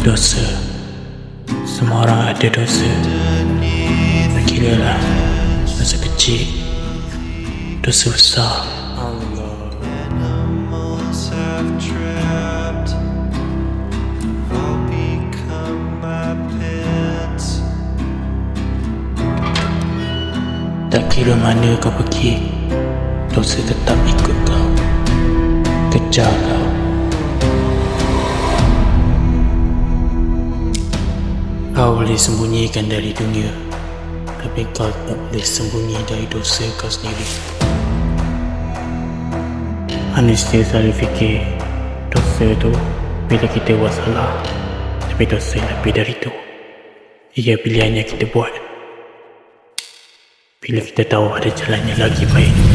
Dosa. Semua orang ada dosa. Tak kira lah Dosa kecil Dosa besar. Tak kira mana kau pergi. Dosa tetap ikut kau. Kejar kau Kau boleh sembunyikan dari dunia Tapi kau tak boleh sembunyi dari dosa kau sendiri. Manusia selalu fikir Dosa tu bila kita buat salah Tapi dosa lebih dari itu. Ia pilihan yang kita buat. Bila kita tahu ada jalan yang lagi baik.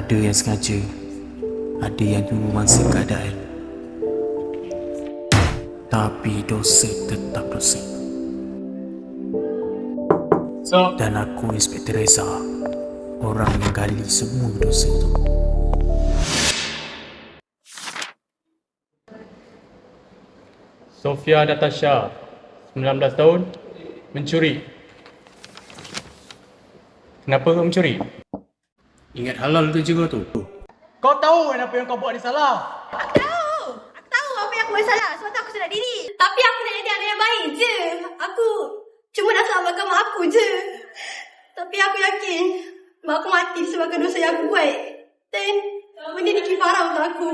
Ada yang sengaja, ada yang tunggu mangsa keadaan. Tapi dosa tetap dosa. So, Dan aku Inspektor Reza Orang yang gali semua dosa tu Sofia Natasha, 19 tahun, mencuri. Kenapa kau mencuri? Ingat halal tu juga tu Kau tahu kan apa yang kau buat ni salah. Aku tahu. Aku tahu apa yang aku buat salah. Sebab tu aku sedar diri. Tapi aku nak jadi anak yang baik je. Aku cuma nak selamatkan mak aku je. Tapi aku yakin mak aku mati sebabkan dosa yang aku buat. Dan benda ni kifarah untuk aku.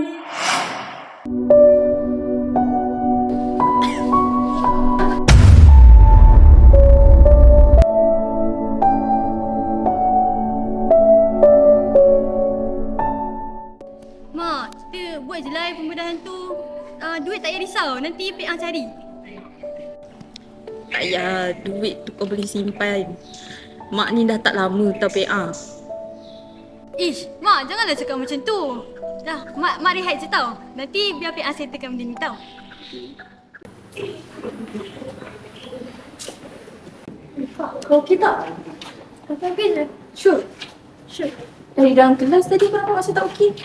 Uh, duit tak payah risau. Nanti PA cari. Tak payah duit tu kau boleh simpan. Mak ni dah tak lama tau PA. Ish, Mak janganlah cakap macam tu. Dah, Mak, Mak rehat je tau. Nanti biar PA settlekan benda ni tau. Kau okey tak? Kau okey je? Sure. Sure. Dari dalam kelas tadi kau nampak saya tak okey.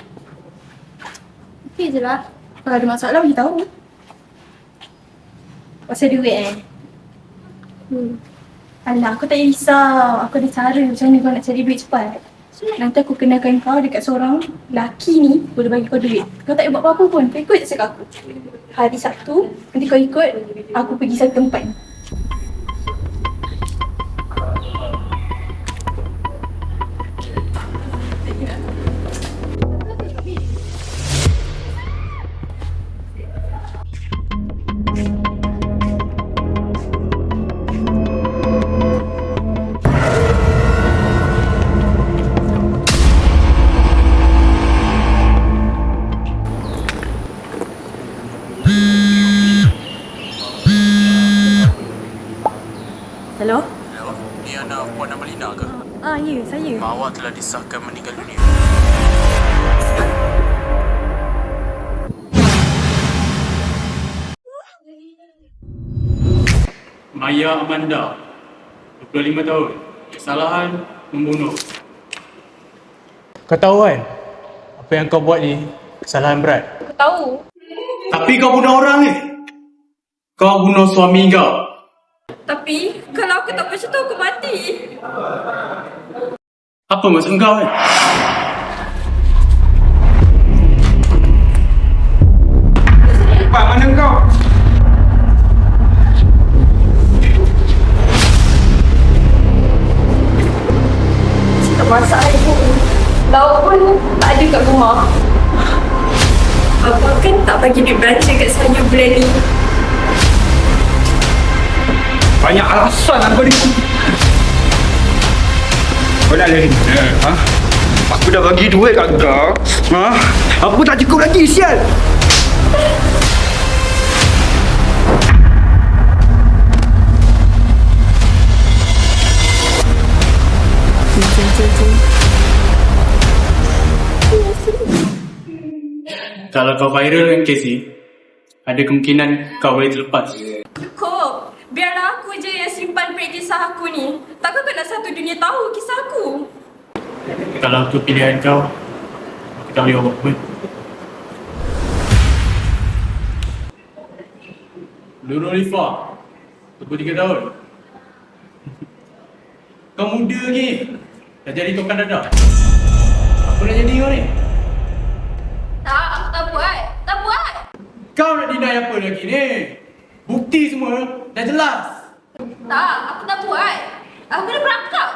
Okey je lah. Kalau ada masalah bagi tahu. Pasal duit eh? Hmm. Alah, aku tak risau. Aku ada cara macam mana kau nak cari duit cepat. Nanti aku kenalkan kau dekat seorang lelaki ni boleh bagi kau duit. Kau tak payah buat apa-apa pun. Kau ikut je cakap aku. Hari Sabtu, nanti kau ikut, aku pergi satu tempat. Ah, ya, saya. Mak awak telah disahkan meninggal dunia Maya Amanda, 25 tahun. Kesalahan membunuh. Kau tahu kan? Apa yang kau buat ni kesalahan berat. Aku tahu. Tapi kau bunuh orang ni. Kau bunuh suami kau. Tapi kalau aku tak macam tu aku mati. Apa maksud kau kan? Pak Kau dah lain. Ha? Aku dah bagi duit kat kau. Ha? Aku tak cukup lagi sial. Kalau kau viral dengan kes ni, ada kemungkinan kau boleh terlepas. Cukup. Biarlah aku je yang simpan pek kisah aku ni. Takkan kena satu dunia tahu kisah aku. Kalau tu pilihan kau, aku tak boleh buat apa. Nurul Ifah, 23 tahun. Kau muda lagi. Dah jadi tukang dadah. Apa nak jadi kau ni? Tak, aku tak buat. Tak buat. Kau nak deny apa lagi ni? Bukti semua dah jelas. Tak, aku. Aku kena berangkap.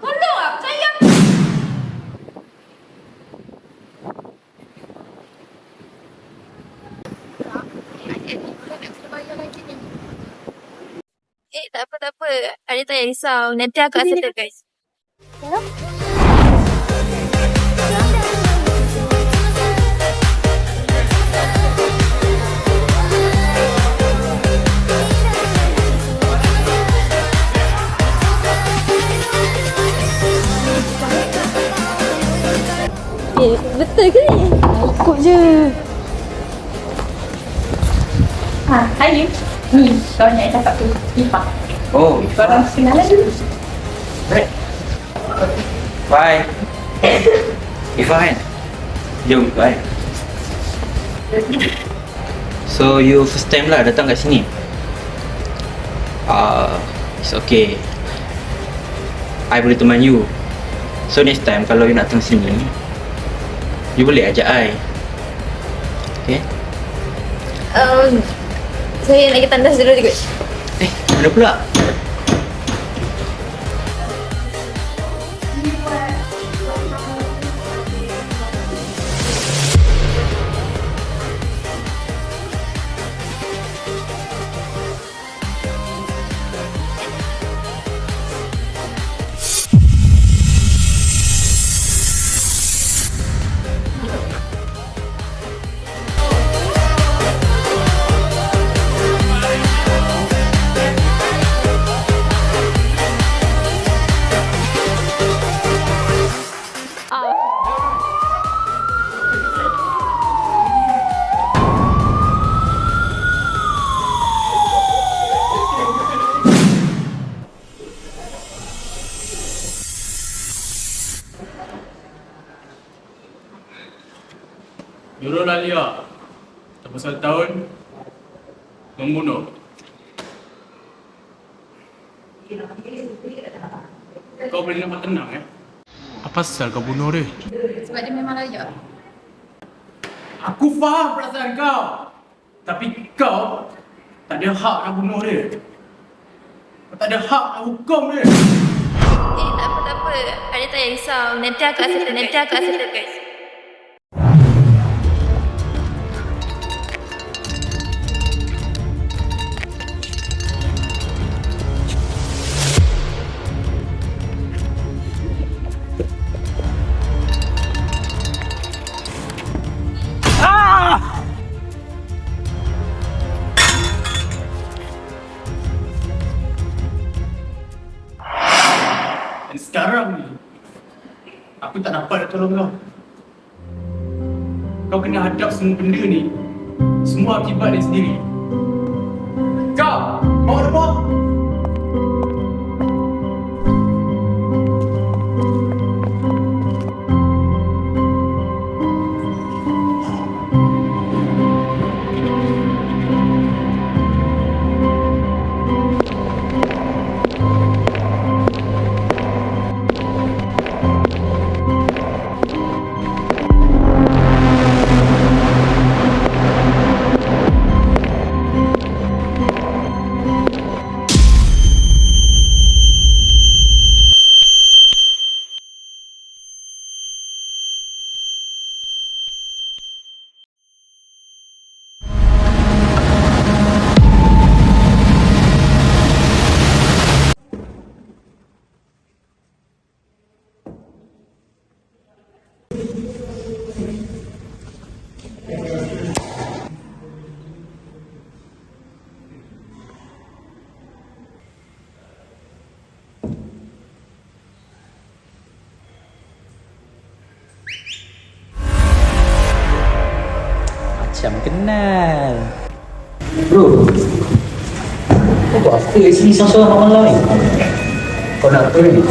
Tolong lah, percaya. Eh, tak apa, tak apa. Ada tak payah risau. Nanti aku akan settle, guys. Betul ke ni? Ikut je. Ha, hai. Ni, kawan yang cakap tu. Ifa. Oh, Korang kenalan dulu. bye. Ifah kan? Jom kan? So you first time lah datang kat sini? Ah, uh, it's okay. I boleh teman you. So next time kalau you nak datang sini, you boleh ajak I. Okay? Um, saya nak pergi tandas dulu juga. Eh, mana pula? Nurul Alia, 21 tahun, membunuh. Kau boleh nampak tenang eh? Apa pasal kau bunuh dia? Sebab dia memang layak. Aku faham perasaan kau. Tapi kau tak ada hak nak bunuh dia. Kau tak ada hak nak hukum dia. Eh, tak apa, tak apa. Ada tak payah risau. Nanti aku akan settle, nanti aku akan settle, guys. Sekarang ni, aku tak dapat nak tolong kau. Kau kena hadap semua benda ni. Semua akibat dia sendiri. Kau, bawa rumah. Macam kenal. Bro, kau buat apa kat sini seorang-seorang malam ni? Kau nak apa ni?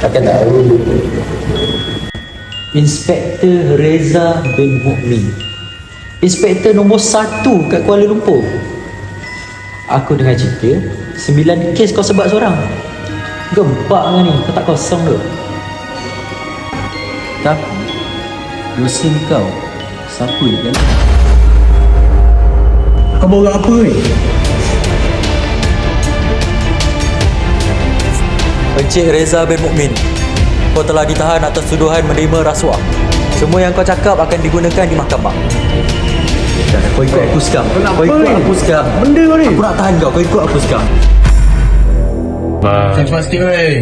Takkan tahu. Inspektor Reza bin Mukmin. Inspektor nombor satu kat Kuala Lumpur. Aku dengar cerita, sembilan kes kau sebab seorang. Gempak dengan ni, kau tak kosong tu. Tapi, dosa kau, siapa kan? Kau bawa apa ni? Encik Reza bin Mukmin, kau telah ditahan atas tuduhan menerima rasuah. Semua yang kau cakap akan digunakan di mahkamah. Dah, kau ikut aku sekarang. Kau ikut ni? aku sekarang. Benda kau ni? Aku nak tahan kau, kau ikut aku sekarang. Saya pasti weh.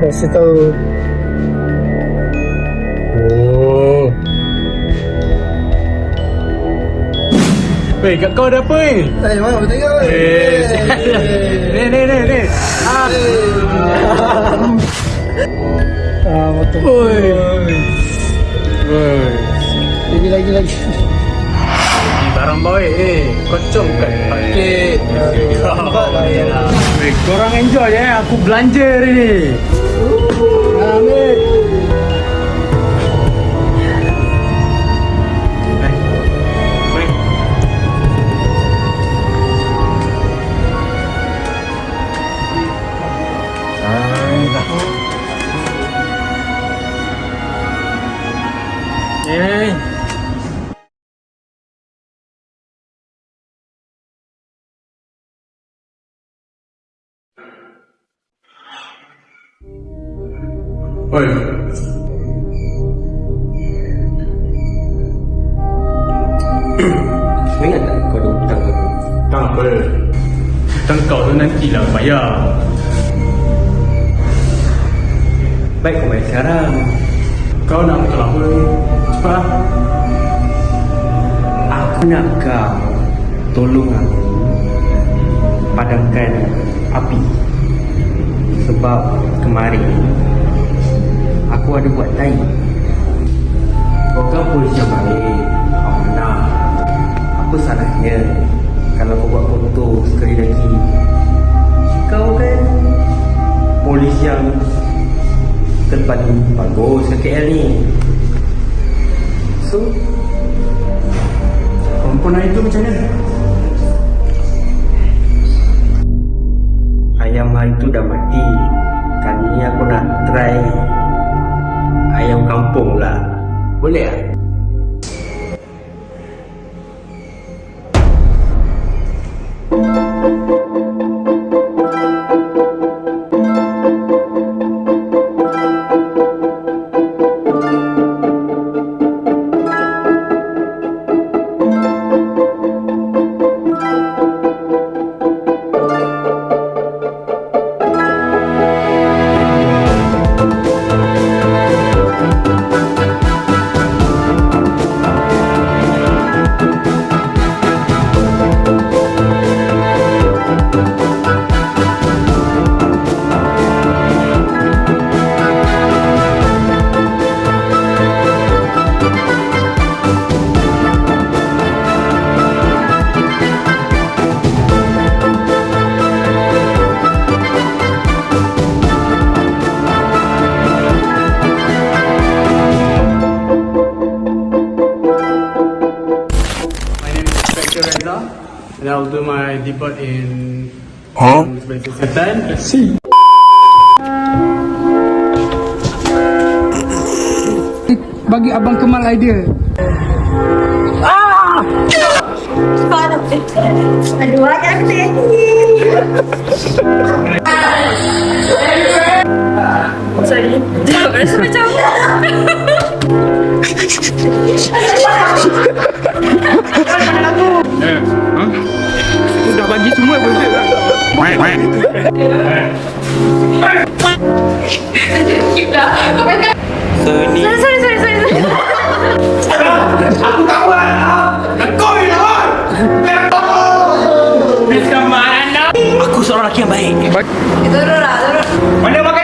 Kasih tahu. Weh, kat kau ada apa ni? Eh, mana aku tengok Eh, ni ni ni ni. Ah. Ah, betul. Oi. Oi. Lagi lagi lagi. Barang baik eh. Kocok kat paket. Nampak lah, ya. Weh, korang enjoy eh. Aku belanja hari ni. Ambil. Hutang kau tu nantilah bayar. Baik kau bayar sekarang. Kau nak betul apa ni? Cepat. Aku nak kau tolong aku padamkan api. Sebab kemarin aku ada buat tai. I'll do my depot in Huh? Selatan. See. bagi Abang Kemal idea. Cepat Aduh, ayah aku So ni Sorry, sorry, sorry, sorry. sorry. Aku seorang lelaki yang baik. Mana makanan